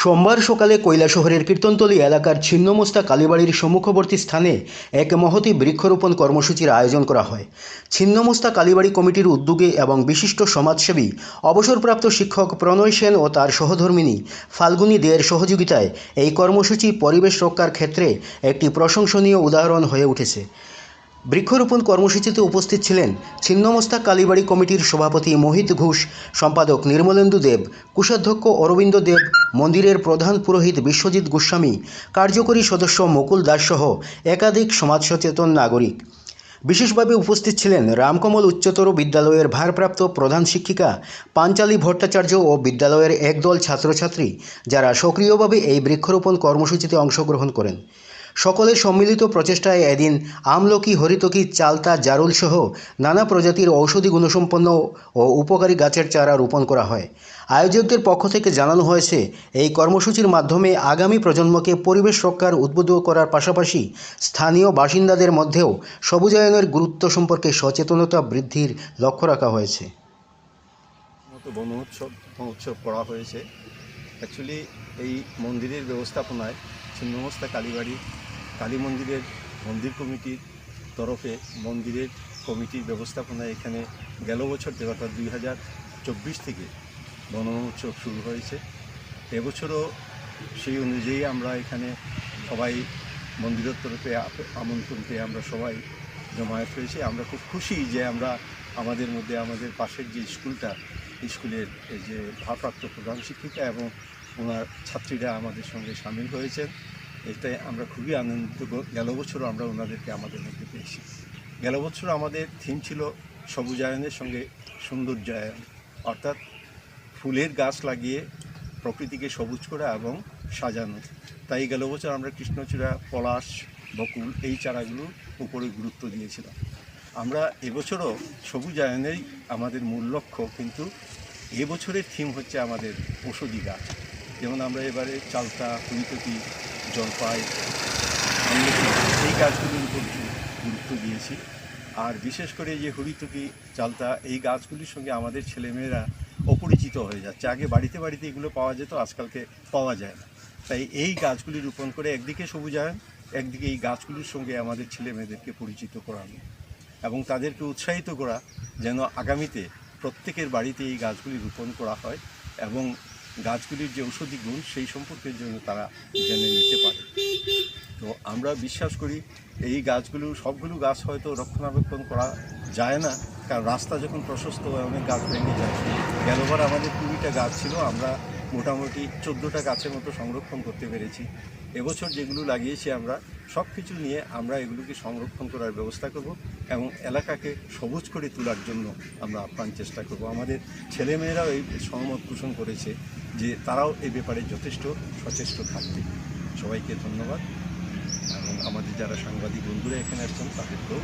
সোমবার সকালে কৈলাসহরের কীর্তনতলী এলাকার ছিন্নমস্তা কালীবাড়ির সম্মুখবর্তী স্থানে এক মহতী বৃক্ষরোপণ কর্মসূচির আয়োজন করা হয়। ছিন্নমস্তা কালীবাড়ি কমিটির উদ্যোগে এবং বিশিষ্ট সমাজসেবী, অবসরপ্রাপ্ত শিক্ষক প্রণয় সেন ও তার সহধর্মিনী ফাল্গুনী দেয়ের সহযোগিতায় এই কর্মসূচি পরিবেশ রক্ষার ক্ষেত্রে একটি প্রশংসনীয় উদাহরণ হয়ে উঠেছে। বৃক্ষরোপণ কর্মসূচিতে উপস্থিত ছিলেন ছিন্নমস্তা কালীবাড়ি কমিটির সভাপতি মোহিত ঘোষ, সম্পাদক নির্মলেন্দু দেব, কোষাধ্যক্ষ অরবিন্দ দেব, মন্দিরের প্রধান পুরোহিত বিশ্বজিৎ গোস্বামী, কার্যকরী সদস্য মুকুল দাস সহ একাধিক সমাজ সচেতন নাগরিক। বিশেষভাবে উপস্থিত ছিলেন রামকমল উচ্চতর বিদ্যালয়ের ভারপ্রাপ্ত প্রধান শিক্ষিকা পাঞ্চালী ভট্টাচার্য ও বিদ্যালয়ের একদল ছাত্রছাত্রী, যারা সক্রিয়ভাবে এই বৃক্ষরোপণ কর্মসূচিতে অংশগ্রহণ করেন। সকলের সম্মিলিত প্রচেষ্টায় এদিন আমলকি, হরিতকি, চালতা জারুল সহ নানা প্রজাতির ঔষধি গুণসম্পন্ন ও উপকারী গাছের চারা রোপণ করা হয়। আয়োজকদের পক্ষ থেকে জানানো হয়েছে, এই কর্মসূচির মাধ্যমে আগামী প্রজন্মকে পরিবেশ রক্ষার উদ্বুদ্ধ করার পাশাপাশি স্থানীয় বাসিন্দাদের মধ্যেও সবুজায়নের গুরুত্ব সম্পর্কে সচেতনতা বৃদ্ধির লক্ষ্য রাখা হয়েছে। করা হয়েছে। অ্যাকচুয়ালি এই মন্দিরের ব্যবস্থাপনায় ছিন্নমস্তা কালীবাড়ি কালী মন্দিরের মন্দির কমিটির তরফে মন্দিরের কমিটির ব্যবস্থাপনায় এখানে গেল বছর থেকে অর্থাৎ দুই হাজার চব্বিশ থেকে উৎসব শুরু হয়েছে। এবছরও সেই অনুযায়ী আমরা এখানে সবাই মন্দিরের তরফে আমন্ত্রণ পেয়ে আমরা সবাই জমায়েত হয়েছে। আমরা খুব খুশি যে আমরা আমাদের মধ্যে, আমাদের পাশের যে স্কুলটা, স্কুলের যে ভারপ্রাপ্ত প্রধান শিক্ষিকা এবং ওনার ছাত্রীরা আমাদের সঙ্গে সামিল হয়েছেন। এটাই আমরা খুবই আনন্দিত। গেল বছরও আমরা ওনাদেরকে আমাদের মধ্যে পেয়েছি। গেল বছর আমাদের থিম ছিল সবুজায়নের সঙ্গে সৌন্দর্যায়ন, অর্থাৎ ফুলের গাছ লাগিয়ে প্রকৃতিকে সবুজ করা এবং সাজানো। তাই গেল বছর আমরা কৃষ্ণচূড়া, পলাশ, বকুল এই চারাগুলোর উপরে গুরুত্ব দিয়েছিলাম। আমরা এবছরও সবুজায়নেই আমাদের মূল লক্ষ্য, কিন্তু এবছরের থিম হচ্ছে আমাদের ঔষধি গাছ। যেমন আমরা এবারে চালতা হুইতকি জলপাই আমলকি এই গাছগুলির উপর গুরুত্ব দিয়েছি। আর বিশেষ করে যে হরিতকি চালতা, এই গাছগুলির সঙ্গে আমাদের ছেলেমেয়েরা অপরিচিত হয়ে যাচ্ছে। আগে বাড়িতে বাড়িতে এগুলো পাওয়া যেত, আজকালকে পাওয়া যায় না। তাই এই গাছগুলি রোপণ করে একদিকে সবুজায়ন, একদিকে এই গাছগুলির সঙ্গে আমাদের ছেলে মেয়েদেরকে পরিচিত করানো এবং তাদেরকে উৎসাহিত করা যেন আগামীতে প্রত্যেকের বাড়িতে এই গাছগুলি রোপণ করা হয় এবং গাছগুলির যে ঔষধি গুণ, সেই সম্পর্কের জন্য তারা জেনে নিতে পারে। তো আমরা বিশ্বাস করি, এই গাছগুলো, সবগুলো গাছ হয়তো রক্ষণাবেক্ষণ করা যায় না, কারণ রাস্তা যখন প্রশস্ত হয়, অনেক গাছ ভেঙে যায়। গেলবার আমাদের কুড়িটা গাছ ছিল, আমরা মোটামুটি চোদ্দোটা গাছের মতো সংরক্ষণ করতে পেরেছি। এবছর যেগুলো লাগিয়েছি আমরা সব কিছু নিয়ে আমরা এগুলোকে সংরক্ষণ করার ব্যবস্থা করব। এবং এলাকাকে সবুজ করে তোলার জন্য আমরা আপ্রাণ চেষ্টা করব। আমাদের ছেলেমেয়েরাও এই সহমত পোষণ করেছে যে তারাও এই ব্যাপারে যথেষ্ট সচেষ্ট থাকবে। সবাইকে ধন্যবাদ। এবং আমাদের যারা সাংবাদিক বন্ধুরা এখানে আসছেন তাদেরকেও